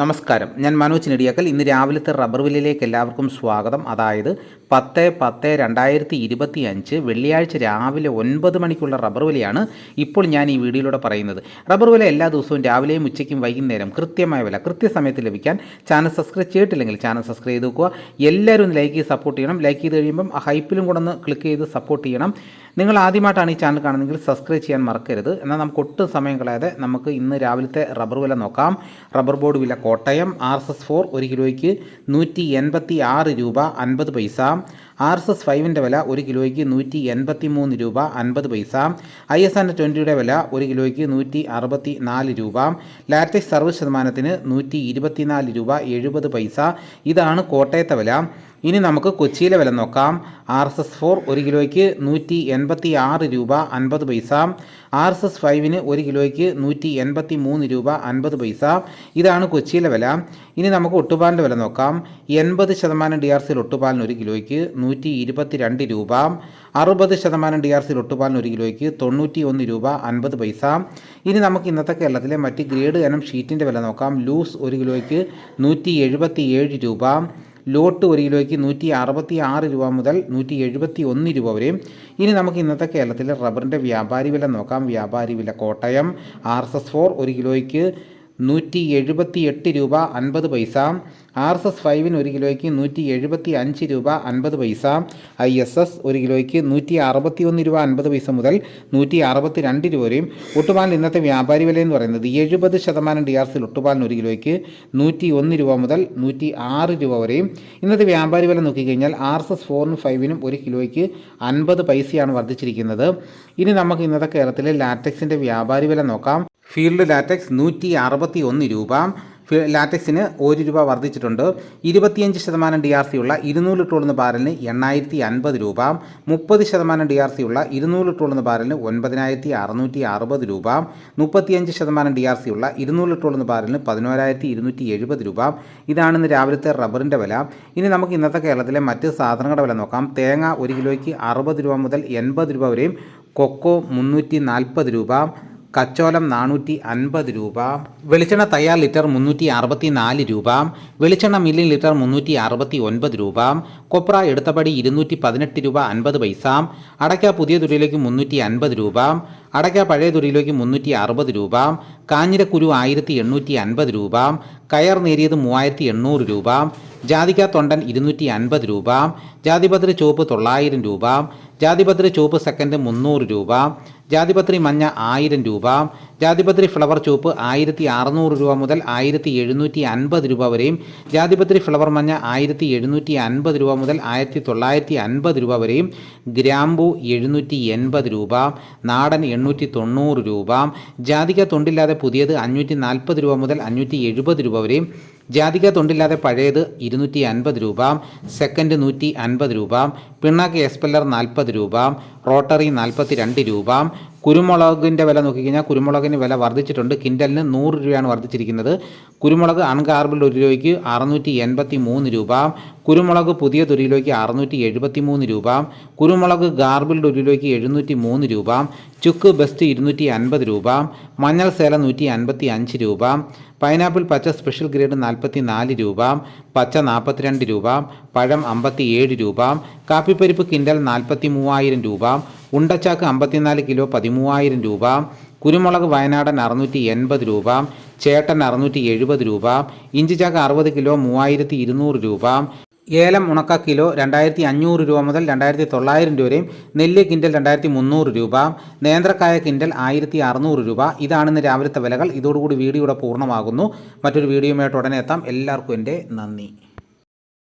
നമസ്കാരം. ഞാൻ മനോജ് നെടിയാക്കൽ ഇന്ന് രാവിലത്തെ റബ്ബർ വില്ലിലേക്ക് എല്ലാവർക്കും സ്വാഗതം. അതായത് പത്ത് പത്ത് രണ്ടായിരത്തി ഇരുപത്തി അഞ്ച് വെള്ളിയാഴ്ച രാവിലെ ഒൻപത് മണിക്കുള്ള റബ്ബർ വിലയാണ് ഇപ്പോൾ ഞാൻ ഈ വീഡിയോയിലൂടെ പറയുന്നത്. റബ്ബർ വില എല്ലാ ദിവസവും രാവിലെയും ഉച്ചയ്ക്കും വൈകുന്നേരം കൃത്യമായ വില കൃത്യസമയത്ത് ലഭിക്കാൻ ചാനൽ സബ്സ്ക്രൈബ് ചെയ്തിട്ടില്ലെങ്കിൽ ചാനൽ സബ്സ്ക്രൈബ് ചെയ്ത് നോക്കുക എല്ലാവരും ലൈക്ക് ചെയ്ത് സപ്പോർട്ട് ചെയ്യണം. ലൈക്ക് ചെയ്ത് കഴിയുമ്പം ഹൈപ്പിലും കൂടെ ഒന്ന് ക്ലിക്ക് ചെയ്ത് സപ്പോർട്ട് ചെയ്യണം. നിങ്ങൾ ആദ്യമായിട്ടാണ് ഈ ചാനൽ കാണുന്നതെങ്കിൽ സബ്സ്ക്രൈബ് ചെയ്യാൻ മറക്കരുത്. എന്നാൽ നമുക്ക് ഒട്ടും സമയം കളയാതെ നമുക്ക് ഇന്ന് രാവിലത്തെ റബ്ബർ വില നോക്കാം. റബ്ബർ ബോർഡ് വില Kottayam R S S four ഒരു കിലോയ്ക്ക് നൂറ്റി എൺപത്തി ആറ് രൂപ അൻപത് പൈസ. ആർ എസ് എസ് ഫൈവിന്റെ വില ഒരു കിലോയ്ക്ക് നൂറ്റി എൺപത്തി മൂന്ന് രൂപ അൻപത് പൈസ. ഐ എസ് ആൻഡ് ട്വന്റിയുടെ വില ഒരു കിലോയ്ക്ക് നൂറ്റി അറുപത്തി നാല് രൂപ. ലാറ്റക്സ് സർവ ശതമാനത്തിന് നൂറ്റി ഇരുപത്തിനാല് രൂപ എഴുപത് പൈസ. ഇതാണ് കോട്ടയത്തെ വില. ഇനി നമുക്ക് കൊച്ചിയിലെ വില നോക്കാം. ആർ എസ് എസ് ഫോർ ഒരു കിലോയ്ക്ക് നൂറ്റി എൺപത്തി ആറ് രൂപ അൻപത് പൈസ. ആർ എസ് എസ് ഫൈവിന് ഒരു കിലോയ്ക്ക് നൂറ്റി എൺപത്തി മൂന്ന് രൂപ അൻപത് പൈസ. ഇതാണ് കൊച്ചിയിലെ വില. ഇനി നമുക്ക് ഒട്ടുപാലിന്റെ വില നോക്കാം. എൺപത് ശതമാനം ഡി ആർ സിയിൽ ഒട്ടുപാലിന് ഒരു കിലോയ്ക്ക് നൂറ്റി ഇരുപത്തി രണ്ട് രൂപ. അറുപത് ശതമാനം ഡി ആർ സിയിൽ ഒട്ടുപാലിന് ഒരു കിലോയ്ക്ക് തൊണ്ണൂറ്റി ഒന്ന് രൂപ അൻപത് പൈസ. ഇനി നമുക്ക് ഇന്നത്തെ കേരളത്തിലെ മറ്റ് ഗ്രേഡ് ഇനം ഷീറ്റിന്റെ വില നോക്കാം. ലൂസ് ഒരു കിലോയ്ക്ക് നൂറ്റി എഴുപത്തി ഏഴ് രൂപ. ലോട്ട് ഒരു കിലോയ്ക്ക് നൂറ്റി അറുപത്തി ആറ് രൂപ മുതൽ നൂറ്റി എഴുപത്തി ഒന്ന് രൂപ വരെയും ഇനി നമുക്ക് ഇന്നത്തെ കേരളത്തിലെ റബ്ബറിന്റെ വ്യാപാരി വില നോക്കാം. വ്യാപാരി വില Kottayam. R S S four ഒരു കിലോയ്ക്ക് നൂറ്റി എഴുപത്തി എട്ട് രൂപ അൻപത് പൈസ. ആർ എസ് എസ് ഫൈവിന് ഒരു കിലോയ്ക്ക് നൂറ്റി എഴുപത്തി അഞ്ച് രൂപ അൻപത് പൈസ. ഐ എസ് എസ് ഒരു കിലോയ്ക്ക് നൂറ്റി അറുപത്തി ഒന്ന് രൂപ അൻപത് പൈസ മുതൽ നൂറ്റി അറുപത്തി രണ്ട് രൂപ വരെയും. ഒട്ടുപാലിന് ഇന്നത്തെ വ്യാപാരി വില എന്ന് പറയുന്നത് എഴുപത് ശതമാനം ഡി ആർ സിൽ ഒട്ടുപാലിന് ഒരു കിലോയ്ക്ക് നൂറ്റി ഒന്ന് രൂപ മുതൽ നൂറ്റി ആറ് രൂപ വരെയും. ഇന്നത്തെ വ്യാപാരി വില നോക്കിക്കഴിഞ്ഞാൽ ആർ എസ് എസ് ഫോറിനും ഫൈവിനും ഒരു കിലോയ്ക്ക് അൻപത് പൈസയാണ് വർദ്ധിച്ചിരിക്കുന്നത്. ഇനി നമുക്ക് ഇന്നത്തെ കേരളത്തിലെ ലാറ്റക്സിന്റെ വ്യാപാരി വില നോക്കാം. ഫീൽഡ് ലാറ്റക്സ് നൂറ്റി അറുപത്തി ഒന്ന് രൂപ ലാറ്റക്സിന് ഒരു രൂപ വർദ്ധിച്ചിട്ടുണ്ട്. ഇരുപത്തിയഞ്ച് ശതമാനം ഡി ആർ സി ഉള്ള ഇരുന്നൂറ് ലിറ്റർ ബാരലിന് എണ്ണായിരത്തി അൻപത് രൂപ. മുപ്പത് ശതമാനം ഡി ആർ സി ഉള്ള ഇരുന്നൂറ് ലിറ്റർ ബാരലിന് ഒൻപതിനായിരത്തി അറുന്നൂറ്റി അറുപത് രൂപ. മുപ്പത്തിയഞ്ച് ശതമാനം ഡി ആർ സി ഉള്ള ഇരുന്നൂറ് ലിറ്റർ ബാരലിന് പതിനോരായിരത്തി ഇരുന്നൂറ്റി എഴുപത് രൂപ. ഇതാണ് ഇന്ന് രാവിലത്തെ റബ്ബറിന്റെ വില. ഇനി നമുക്ക് ഇന്നത്തെ കേരളത്തിലെ മറ്റ് സാധനങ്ങളുടെ വില നോക്കാം. തേങ്ങ ഒരു കിലോയ്ക്ക് അറുപത് രൂപ മുതൽ എൺപത് രൂപ വരെയും കൊക്കോ മുന്നൂറ്റി നാൽപ്പത് രൂപ. കച്ചോലം നാനൂറ്റി അൻപത് രൂപ വെളിച്ചെണ്ണ തയ്യാർ ലിറ്റർ മുന്നൂറ്റി അറുപത്തി നാല് രൂപ വെളിച്ചെണ്ണ മില്ലി ലിറ്റർ മുന്നൂറ്റി അറുപത്തി ഒൻപത് രൂപ കൊപ്ര എടുത്തപടി ഇരുന്നൂറ്റി പതിനെട്ട് രൂപ അൻപത് പൈസ അടയ്ക്ക പുതിയ തുരിയിലേക്ക് മുന്നൂറ്റി അൻപത് രൂപ അടയ്ക്ക പഴയ തുരിയിലേക്ക് മുന്നൂറ്റി അറുപത് രൂപ കാഞ്ഞിരക്കുരു ആയിരത്തി എണ്ണൂറ്റി അൻപത് രൂപ കയർ നേരിയത് മൂവായിരത്തി എണ്ണൂറ് രൂപ ജാതിക്ക തൊണ്ടൻ ഇരുന്നൂറ്റി അൻപത് രൂപ ജാതിപത്രി ചുവപ്പ് തൊള്ളായിരം രൂപ ജാതിപത്രി ചൂപ്പ് സെക്കൻഡ് മുന്നൂറ് രൂപ ജാതിപത്രി മഞ്ഞ ആയിരം രൂപ ജാതിപത്രി ഫ്ലവർ ചൂപ്പ് ആയിരത്തി അറുന്നൂറ് രൂപ മുതൽ ആയിരത്തി എഴുന്നൂറ്റി അൻപത് രൂപ വരെയും ജാതിപത്രി ഫ്ലവർ മഞ്ഞ ആയിരത്തി എഴുന്നൂറ്റി അൻപത് രൂപ മുതൽ ആയിരത്തി തൊള്ളായിരത്തി അൻപത് രൂപ വരെയും ഗ്രാമ്പു എഴുന്നൂറ്റി എൺപത് രൂപ നാടൻ എണ്ണൂറ്റി തൊണ്ണൂറ് രൂപ ജാതിക തൊണ്ടില്ലാതെ പുതിയത് അഞ്ഞൂറ്റി നാൽപ്പത് രൂപ മുതൽ അഞ്ഞൂറ്റി എഴുപത് രൂപ വരെയും ജാതിക തൊണ്ടില്ലാതെ പഴയത് ഇരുന്നൂറ്റി അൻപത് രൂപ സെക്കൻഡ് നൂറ്റി അൻപത് രൂപ പിണ്ണാക്ക് എസ്പെല്ലർ നാൽപ്പത് രൂപ റോട്ടറി നാൽപ്പത്തി രണ്ട് രൂപ കുരുമുളകിന്റെ വില നോക്കിക്കഴിഞ്ഞാൽ കുരുമുളകിന് വില വർദ്ധിച്ചിട്ടുണ്ട്. കിൻഡലിന് നൂറ് രൂപയാണ് വർദ്ധിച്ചിരിക്കുന്നത്. കുരുമുളക് അൺകാർബിൾഡ് ഒരു രൂപയ്ക്ക് അറുന്നൂറ്റി എൺപത്തി മൂന്ന് രൂപ. കുരുമുളക് പുതിയ ഒരു അറുന്നൂറ്റി എഴുപത്തി മൂന്ന് രൂപ. കുരുമുളക് ഗാർബിൾഡ് ഒരു എഴുന്നൂറ്റി മൂന്ന് രൂപ. ചുക്ക് ബെസ്റ്റ് ഇരുന്നൂറ്റി അൻപത് രൂപ. മഞ്ഞൾ സേല നൂറ്റി അൻപത്തി അഞ്ച് രൂപ. പൈനാപ്പിൾ പച്ച സ്പെഷ്യൽ ഗ്രേഡ് നാൽപ്പത്തി നാല് രൂപ. പച്ച നാൽപ്പത്തിരണ്ട് രൂപ. പഴം അമ്പത്തി ഏഴ് രൂപ. കാപ്പിപ്പരിപ്പ് കിൻഡൽ നാൽപ്പത്തി മൂവായിരം രൂപ. ഉണ്ടച്ചാക്ക് അമ്പത്തിനാല് കിലോ പതിമൂവായിരം രൂപ കുരുമുളക് വയനാടൻ അറുന്നൂറ്റി എൺപത് രൂപ ചേട്ടൻ അറുന്നൂറ്റി എഴുപത് രൂപ ഇഞ്ചിച്ചാക്ക് അറുപത് കിലോ മൂവായിരത്തി ഇരുന്നൂറ് രൂപ ഏലം ഉണക്ക കിലോ രണ്ടായിരത്തി അഞ്ഞൂറ് രൂപ മുതൽ രണ്ടായിരത്തി തൊള്ളായിരം രൂപ വരെയും നെല്ല് കിൻഡൽ രണ്ടായിരത്തി മുന്നൂറ് രൂപ നേന്ത്രക്കായ കിൻഡൽ ആയിരത്തി അറുന്നൂറ് രൂപ. ഇതാണ് ഇന്ന് രാവിലത്തെ വിലകൾ. ഇതോടുകൂടി വീഡിയോയുടെ പൂർണമാകുന്നു. മറ്റൊരു വീഡിയോയുമായിട്ട് ഉടനെ എത്താം. എല്ലാവർക്കും എന്റെ നന്ദി.